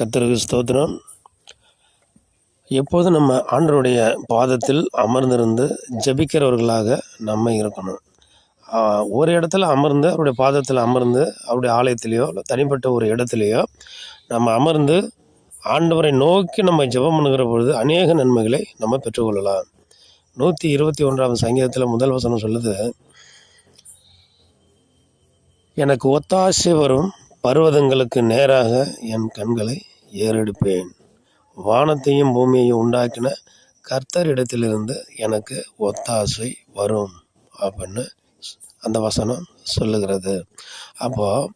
கர்த்தருக்கு ஸ்தோத்திரம். எப்போதும் நம்ம ஆண்டருடைய பாதத்தில் அமர்ந்திருந்து ஜெபிக்கிறவர்களாக நம்ம இருக்கணும். ஒரு இடத்துல அமர்ந்து அவருடைய பாதத்தில் அமர்ந்து அவருடைய ஆலயத்திலேயோ இல்லை தனிப்பட்ட ஒரு இடத்துலையோ நம்ம அமர்ந்து ஆண்டவரை நோக்கி நம்ம ஜெபம் பண்ணுகிற பொழுது அநேக நன்மைகளை நம்ம பெற்றுக்கொள்ளலாம். நூற்றி இருபத்தி ஒன்றாம் சங்கீதத்தில் முதல் வசனம் சொல்லுது எனக்கு ஒத்தாசை வரும் பர்வதங்களுக்கு நேராக என் கண்களை ஏறெடுப்பேன். வானத்தையும் பூமியையும் உண்டாக்கின கர்த்தரிடத்திலிருந்து எனக்கு ஒத்தாசை வரும் அப்படின்னு அந்த வசனம் சொல்லுகிறது. அப்போது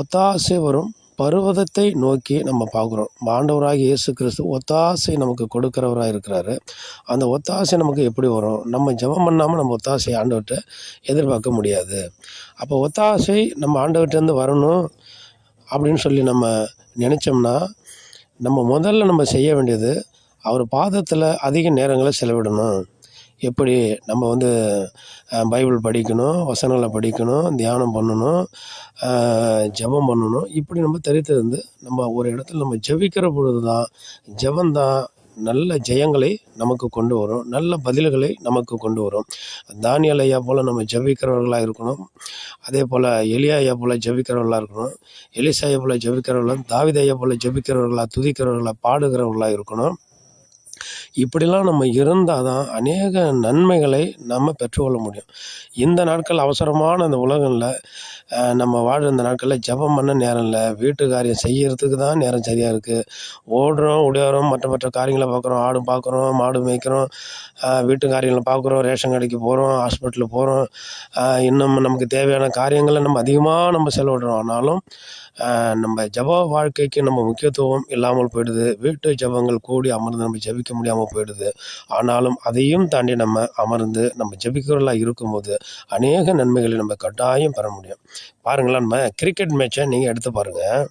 ஒத்தாசை வரும் பருவதத்தை நோக்கி நம்ம பார்க்குறோம். மாண்டவராக இயேசு கிறிஸ்து ஒத்தாசை நமக்கு கொடுக்குறவராக இருக்கிறாரு. அந்த ஒத்தாசை நமக்கு எப்படி வரும்? நம்ம ஜெபம் பண்ணாமல் நம்ம ஒத்தாசை ஆண்டவர்கிட்ட எதிர்பார்க்க முடியாது. அப்போ ஒத்தாசை நம்ம ஆண்டவர்கிட்டேருந்து வரணும் அப்படின்னு சொல்லி நம்ம நினச்சோம்னா நம்ம முதல்ல நம்ம செய்ய வேண்டியது அவர் பாதத்தில் அதிக நேரங்களை செலவிடணும். எப்படி நம்ம வந்து பைபிள் படிக்கணும் வசனங்களை படிக்கணும் தியானம் பண்ணணும் ஜெபம் பண்ணணும். இப்படி நம்ம தெரிந்திருந்து நம்ம ஒரு இடத்துல நம்ம ஜெபிக்கிற பொழுது தான் ஜெபந்தான் நல்ல ஜெயங்களை நமக்கு கொண்டு வரும். நல்ல பதில்களை நமக்கு கொண்டு வரும். தானியல் ஐயா போல் நம்ம ஜெபிக்கிறவர்களாக இருக்கணும். அதே போல் எலியா ஐயா போல் ஜபிக்கிறவர்களாக இருக்கணும். எலிசா ஐயா போல் ஜெபிக்கிறவர்களாக தாவித ஐயா போல் ஜபிக்கிறவர்களாக துதிக்கிறவர்களாக பாடுகிறவர்களாக இருக்கணும். இப்படிலாம் நம்ம இருந்தால் தான் அநேக நன்மைகளை நம்ம பெற்றுக்கொள்ள முடியும். இந்த நாட்கள் அவசரமான அந்த உலகங்களில் நம்ம வாழ்கிற இந்த நாட்களில் ஜெபம் பண்ண நேரம் இல்லை. வீட்டு காரியம் செய்யறதுக்கு தான் நேரம் சரியாக இருக்குது ஓடுறோம் ஓடியாரோம் மற்ற மற்ற காரியங்களை பார்க்குறோம் ஆடு பார்க்குறோம் மாடு மேய்க்கிறோம். வீட்டு காரியங்களை பார்க்குறோம் ரேஷன் கடைக்கு போகிறோம் ஹாஸ்பிட்டலுக்கு போகிறோம் இன்னும் நமக்கு தேவையான காரியங்களை நம்ம அதிகமாக நம்ம செலவிடுறோம். ஆனாலும் நம்ம ஜப வாழ்க்கைக்கு நம்ம முக்கியத்துவம் இல்லாமல் போயிடுது. வீட்டு ஜபங்கள் கூடி அமர்ந்து நம்ம ஜெபிக்க முடியாமல் போயிடுது. ஆனாலும் அதையும் தாண்டி நம்ம அமர்ந்து நம்ம ஜபிக்கிறவர்களாக இருக்கும்போது அநேக நன்மைகளை நம்ம கட்டாயம் பெற முடியும். பாருங்களேன் நம்ம கிரிக்கெட் மேட்சை நீங்கள் எடுத்து பாருங்கள்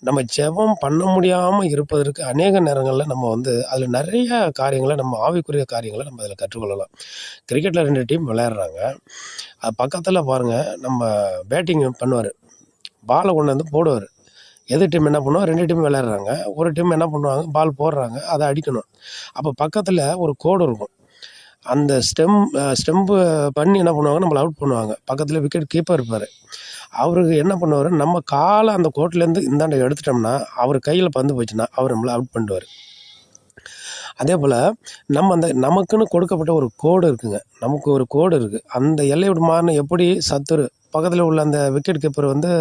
நம்ம ஜெபம் பண்ண முடியாமல் இருப்பதற்கு அநேக நேரங்களில் நம்ம வந்து அதில் நிறைய காரியங்களை நம்ம ஆவிக்குரிய காரியங்களை நம்ம அதில் கற்றுக்கொள்ளலாம். கிரிக்கெட்டில் ரெண்டு டீம் விளையாடுறாங்க. அது பக்கத்தில் பாருங்கள் நம்ம பேட்டிங் பண்ணுவார். பாலை கொண்டு வந்து போடுவார். எதிர் டீம் என்ன பண்ணுவோம் ரெண்டு டீம் விளையாடுறாங்க. ஒரு டீம் என்ன பண்ணுவாங்க? பால் போடுறாங்க. அதை அடிக்கணும். அப்போ பக்கத்தில் ஒரு கோடு இருக்கும். அந்த ஸ்டெம் ஸ்டெம்பு பண்ணி என்ன பண்ணுவாங்க? நம்மளை அவுட் பண்ணுவாங்க. பக்கத்தில் விக்கெட் கீப்பர் இருப்பார். அவருக்கு என்ன பண்ணுவார்? நம்ம காலை அந்த கோட்டிலேருந்து இந்தாண்ட எடுத்துட்டோம்னா அவர் கையில் பந்து போச்சுன்னா அவர் நம்மளை அவுட் பண்ணுவார். அதே போல் நம்ம அந்த நமக்குன்னு கொடுக்கப்பட்ட ஒரு கோடு இருக்குங்க. நமக்கு ஒரு கோடு இருக்குது அந்த எல்லை விட்டு மாறின எப்படி சத்துரு பக்கத்தில் உள்ள அந்த விக்கெட் கீப்பர் வந்து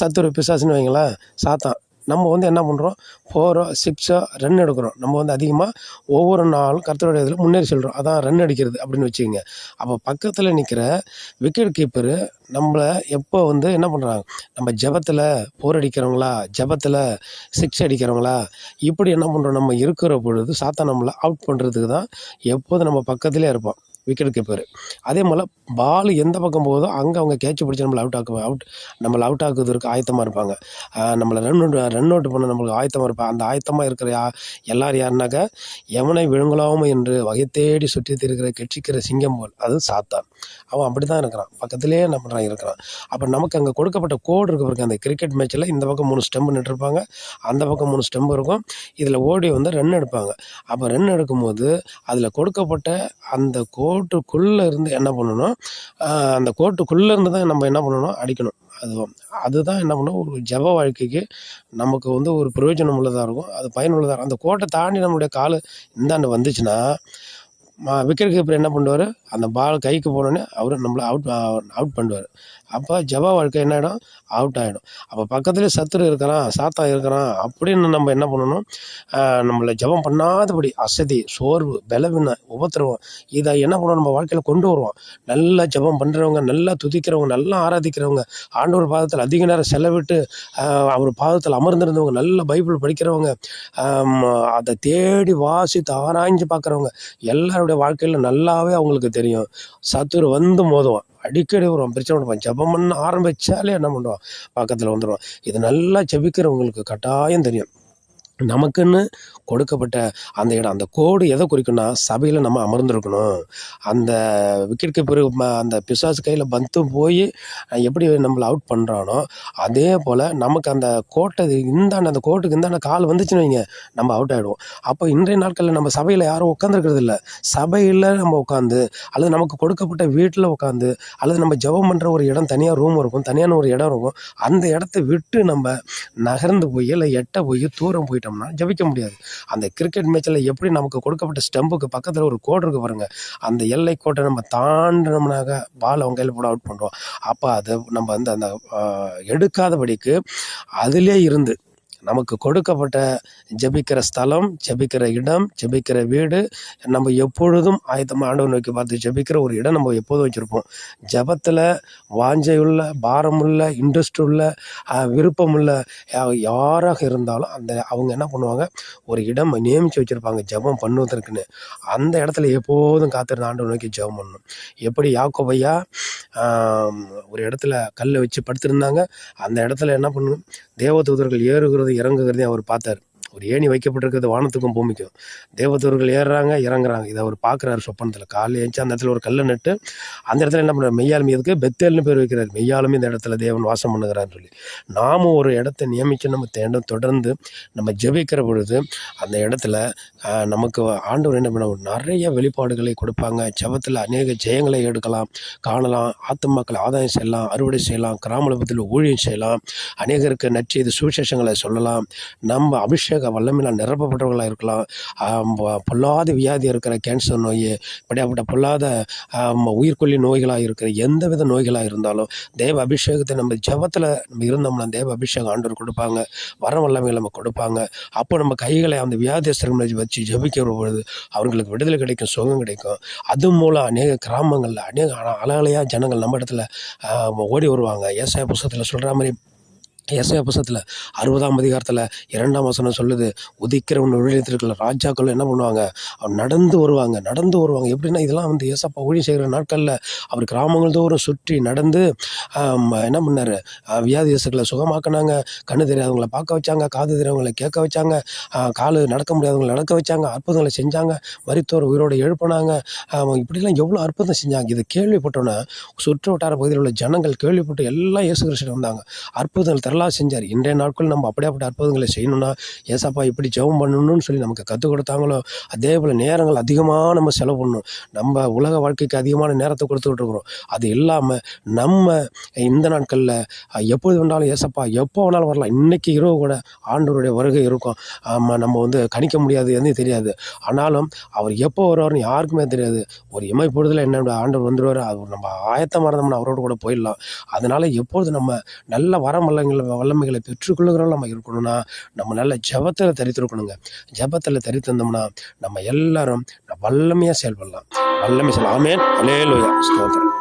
சத்துரு பிசாசுன்னு வைங்களேன் சாத்தான். நம்ம வந்து என்ன பண்ணுறோம் ஃபோரோ சிக்ஸோ ரன் எடுக்கிறோம். நம்ம வந்து அதிகமாக ஒவ்வொரு நாளும் கர்த்தருடைய இதில் முன்னேறி செல்கிறோம் அதான் ரன் அடிக்கிறது அப்படின்னு வச்சுக்கோங்க. அப்போ பக்கத்தில் நிற்கிற விக்கெட் கீப்பரு நம்மளை எப்போ வந்து என்ன பண்ணுறாங்க நம்ம ஜெபத்தில் போர் அடிக்கிறவங்களா? ஜெபத்தில் சிக்ஸ் அடிக்கிறவங்களா? இப்படி என்ன பண்ணுறோம் நம்ம இருக்கிற பொழுது சாத்தா நம்மளை அவுட் பண்ணுறதுக்கு தான் எப்போதும் நம்ம பக்கத்துலேயே இருப்போம் விக்கெட் கீப்பர் அதே போல் பால் எந்த பக்கம் போகுதோ அங்கே அவங்க கேட்ச் பிடிச்சி நம்மளை அவுட் ஆக்குவோம் அவுட் நம்மளை அவுட் ஆக்குவதற்கு ஆயத்தமாக இருப்பாங்க. நம்மளை ரன் அவுட் ரன் அவுட் பண்ண நம்மளுக்கு ஆயத்தமாக இருப்பாங்க அந்த ஆயத்தமாக இருக்கிற யா எல்லார் யாருனாக்கா எவனை விழுங்கலாமோ என்று வகை தேடி சுற்றி இருக்கிற கெட்சிக்கிற சிங்கம் போல். அது சாத்தான். அவன் அப்படி தான் இருக்கிறான். பக்கத்திலே என்ன பண்ணுறான் இருக்கிறான். அப்போ நமக்கு அங்கே கொடுக்கப்பட்ட கோடு இருக்க பாருங்க. அந்த கிரிக்கெட் மேட்ச்சில் இந்த பக்கம் மூணு ஸ்டெம்பு நின்றுருப்பாங்க. அந்த பக்கம் மூணு ஸ்டெம்பு இருக்கும். இதில் ஓடி வந்து ரன் எடுப்பாங்க. அப்போ ரன் எடுக்கும்போது அதில் கொடுக்கப்பட்ட அந்த கோட்டுக்குள்ளே இருந்து என்ன பண்ணணும்? அந்த கோட்டுக்குள்ளே இருந்து தான் நம்ம என்ன பண்ணணும்? அடிக்கணும். அது அதுதான் என்ன பண்ணும்? ஒரு ஜப வாழ்க்கைக்கு நமக்கு வந்து ஒரு பிரயோஜனம் உள்ளதாக இருக்கும். அது பயனுள்ளதாக இருக்கும். அந்த கோட்டை தாண்டி நம்மளுடைய கால் இந்தாண்டு வந்துச்சுன்னா விக்கெட் கீப்பர் என்ன பண்ணுவார்? அந்த பால் கைக்கு போனோடனே அவர் நம்மளை அவுட் அவுட் பண்ணுவார். அப்போ ஜபா வாழ்க்கை என்ன ஆகிடும் அவுட் ஆகிடும் அப்போ பக்கத்துலேயே சத்துரு இருக்கிறான் சாத்தா இருக்கிறான் அப்படின்னு நம்ம என்ன பண்ணணும்? நம்மளை ஜெபம் பண்ணாதபடி அசதி சோர்வு பலவீன உபத்திரவம் இதை என்ன பண்ணுவோம் நம்ம வாழ்க்கையில் கொண்டு வருவோம். நல்லா ஜெபம் பண்ணுறவங்க நல்லா துதிக்கிறவங்க நல்லா ஆராதிக்கிறவங்க ஆண்டவர் பாதத்தில் அதிக நேரம் செலவிட்டு அவர் பாதத்தில் அமர்ந்திருந்தவங்க நல்ல பைபிள் படிக்கிறவங்க அதை தேடி வாசித்து ஆராய்ஞ்சு பார்க்குறவங்க எல்லாருடைய வாழ்க்கையில் நல்லாவே அவங்களுக்கு தெரியும். சத்துரு வந்து மோதுவான். அடிக்கடி வருவான். பிரச்சனை பண்ணுவான். ஜெபம் பண்ண ஆரம்பித்தாலே என்ன பண்ணுவான்? பக்கத்தில் வந்துடுவான் இது நல்லா ஜெபிக்கிறவங்களுக்கு கட்டாயம் தெரியும். நமக்குன்னு கொடுக்கப்பட்ட அந்த இடம் அந்த கோடு எதை குறிக்கும்னா சபையில் நம்ம அமர்ந்திருக்கணும். அந்த விக்கெட் கீப்பர் அந்த பிசாசு கையில் பந்து போய் எப்படி நம்மளை அவுட் பண்ணுறானோ அதே போல் நமக்கு அந்த கோட்டை இந்தாண்ட அந்த கோட்டுக்கு இந்தாண்ட கால் வந்துச்சுன்னு வைங்க நம்ம அவுட் ஆகிடுவோம் அப்போ இன்றைய நாட்களில் நம்ம சபையில் யாரும் உட்காந்துருக்கிறது இல்லை. சபையில் நம்ம உட்காந்து அல்லது நமக்கு கொடுக்கப்பட்ட வீட்டில் உட்காந்து அல்லது நம்ம ஜெபம் பண்ணுற ஒரு இடம் தனியாக ரூம் இருக்கும் தனியான ஒரு இடம் இருக்கும் அந்த இடத்த விட்டு நம்ம நகர்ந்து போய் இல்லை எட்ட போய் தூரம் போயிட்டோம்னா ஜெபிக்க முடியாது. அந்த கிரிக்கெட் மேட்ச்சில் எப்படி நமக்கு கொடுக்கப்பட்ட ஸ்டம்புக்கு பக்கத்தில் ஒரு கோடு இருக்கு பாருங்க. அந்த எல்லை கோட்டை நம்ம தாண்டினோம்னாக்க பால் அவங்க கையில் போட அவுட் பண்ணுறோம் அப்போ அதை நம்ம வந்து அந்த எடுக்காதபடிக்கு அதிலே இருந்து நமக்கு கொடுக்கப்பட்ட ஜெபிக்கிற ஸ்தலம் ஜெபிக்கிற இடம் ஜெபிக்கிற வீடு நம்ம எப்பொழுதும் ஆயத்தமாக ஆண்டவர் நோக்கி பார்த்து ஜெபிக்கிற ஒரு இடம் நம்ம எப்போதும் வச்சுருப்போம். ஜெபத்தில் வாஞ்சையுள்ள பாரமுள்ள இன்ட்ரெஸ்ட் உள்ள விருப்பமுள்ள யா- யாராக இருந்தாலும் அந்த அவங்க என்ன பண்ணுவாங்க? ஒரு இடம் நியமித்து வச்சுருப்பாங்க ஜெபம் பண்ணுவதற்குன்னு. அந்த இடத்துல எப்போதும் காத்திருந்த ஆண்டவர் நோக்கி ஜெபம் பண்ணணும். எப்படி யாக்கோபையா ஆம், ஒரு இடத்துல கல்லை வச்சு படுத்திருந்தாங்க. அந்த இடத்துல என்ன பண்ணணும் தேவதூதர்கள் ஏறுகிறது இறங்குகிறதையும் அவர் பார்த்தார். ஒரு ஏணி வைக்கப்பட்டிருக்கிறது வானத்துக்கும் பூமிக்கும். தேவதூர்கள் ஏறுறாங்க இறங்குறாங்க. இதை அவர் பார்க்குறாரு சொப்பனத்தில். காலையில் ஏஞ்சி அந்த இடத்துல ஒரு கல்லை நட்டு அந்த இடத்துல என்ன பண்ணுறாரு? மெய்யாலுமே எதுக்கு? பெத்தேல்னு பேர் வைக்கிறார். மெய்யாலுமே இந்த இடத்துல தேவன் வாசம் பண்ணுகிறான்னு சொல்லி. நாமும் ஒரு இடத்த நியமித்து நம்ம தேடும் தொடர்ந்து நம்ம ஜெபிக்கிற பொழுது அந்த இடத்துல நமக்கு ஆண்டவர் என்ன பண்ண நிறைய வெளிப்பாடுகளை கொடுப்பாங்க. ஜபத்தில் அநேக ஜெயங்களை எடுக்கலாம் காணலாம் ஆத்துமாக்களை ஆதாயம் செய்யலாம் அறுவடை செய்யலாம் கிராமலபத்தில் ஊழியம் செய்யலாம் அநேகருக்கு நச்சு இது சுவிசேஷங்களை சொல்லலாம். நம்ம அபிஷேக வல்லமையில் நிரப்பப்பட்டவர்களாக இருக்கலாம். பொல்லாத வியாதி இருக்கிற கேன்சர் நோய் இப்படியாப்பட்ட பொல்லாத உயிர்கொல்லி நோய்களாக இருக்கிற எந்த வித நோய்களாக இருந்தாலும் தேவ அபிஷேகத்தை நம்ம ஜெபத்தில் நம்ம இருந்தோம்னா தேவ அபிஷேகம் ஆண்டவர் கொடுப்பாங்க. வர வல்லமைகளை நம்ம கொடுப்பாங்க. அப்போ நம்ம கைகளை அந்த வியாதிஸ்தர்களை வச்சு ஜபிக்கிற பொழுது அவங்களுக்கு விடுதலை கிடைக்கும் சுகம் கிடைக்கும். அது மூலம் அநேக கிராமங்களில் அநேக அல- ஜனங்கள் நம்ம இடத்துல ஓடி வருவாங்க. ஏசாய புஸ்தகத்தில் சொல்கிற மாதிரி ஏசாய புஸ்தகத்தில் அறுபதாம் அதிகாரத்தில் இரண்டாம் வசனம் சொல்லுது உதிக்கிறவன் விழித்திருக்கல ராஜாக்கள் என்ன பண்ணுவாங்க? அவர் நடந்து வருவாங்க நடந்து வருவாங்க. எப்படின்னா இதெல்லாம் வந்து ஏசப்பா ஊழியம் செய்கிற நாட்களில் அவர் கிராமங்கள் தோறும் சுற்றி நடந்து என்ன பண்ணார்? வியாதிகளை சுகமாக்குனாங்க. கண்ணு தெரியாதவங்களை பார்க்க வச்சாங்க காது தெரியாதவங்களை கேட்க வச்சாங்க. காலு நடக்க முடியாதவங்களை நடக்க வச்சாங்க அற்புதங்களை செஞ்சாங்க. மருத்துவர் உயிரோடு எழுப்பினாங்க. அவங்க இப்படிலாம் எவ்வளோ அற்புதம் செஞ்சாங்க. இதை கேள்விப்பட்டோன்னே சுற்று வட்டார பகுதியில் உள்ள ஜனங்கள் கேள்விப்பட்டு எல்லாம் இயேசு கிருஷ்ணன் வந்தாங்க. அற்புதங்கள் அற்புதங்களாக செஞ்சார். இன்றைய நாட்கள் நம்ம அப்படியாப்பட்ட அற்புதங்களை செய்யணும்னா ஏசப்பா இப்படி ஜெபம் பண்ணணும்னு சொல்லி நமக்கு கற்றுக் கொடுத்தாங்களோ அதே போல் நேரங்கள் அதிகமாக நம்ம செலவு பண்ணணும். நம்ம உலக வாழ்க்கைக்கு அதிகமான நேரத்தை கொடுத்துக்கிட்டு இருக்கிறோம். அது இல்லாமல் நம்ம இந்த நாட்களில் எப்போது வேணாலும் ஏசப்பா எப்போ வேணாலும் வரலாம். இன்றைக்கி இரவு கூட ஆண்டவருடைய வருகை இருக்கும். ஆமாம் நம்ம வந்து கணிக்க முடியாது எதுவும் தெரியாது. ஆனாலும் அவர் எப்போ வருவார்னு யாருக்குமே தெரியாது. ஒரு இமை பொழுதில் என்ன ஆண்டவர் வந்துடுவார் அவர் நம்ம ஆயத்தமாக இருந்தோம்னா அவரோட கூட போயிடலாம். அதனால் எப்பொழுது நம்ம நல்ல வரமல்லங்களை வல்லமைகளை பெற்றுக்கொள்ளுகிறவர்கள் நம்ம இருக்கணும்னா நம்ம நல்ல ஜபத்தில் தரித்திருக்கணுங்க. ஜபத்தில் தரித்திருந்தோம்னா நம்ம எல்லாரும் வல்லமையாக செயல்படலாம். வல்லமை சொல்லலாம் ஆமேன். ஸ்தோத்திரம்.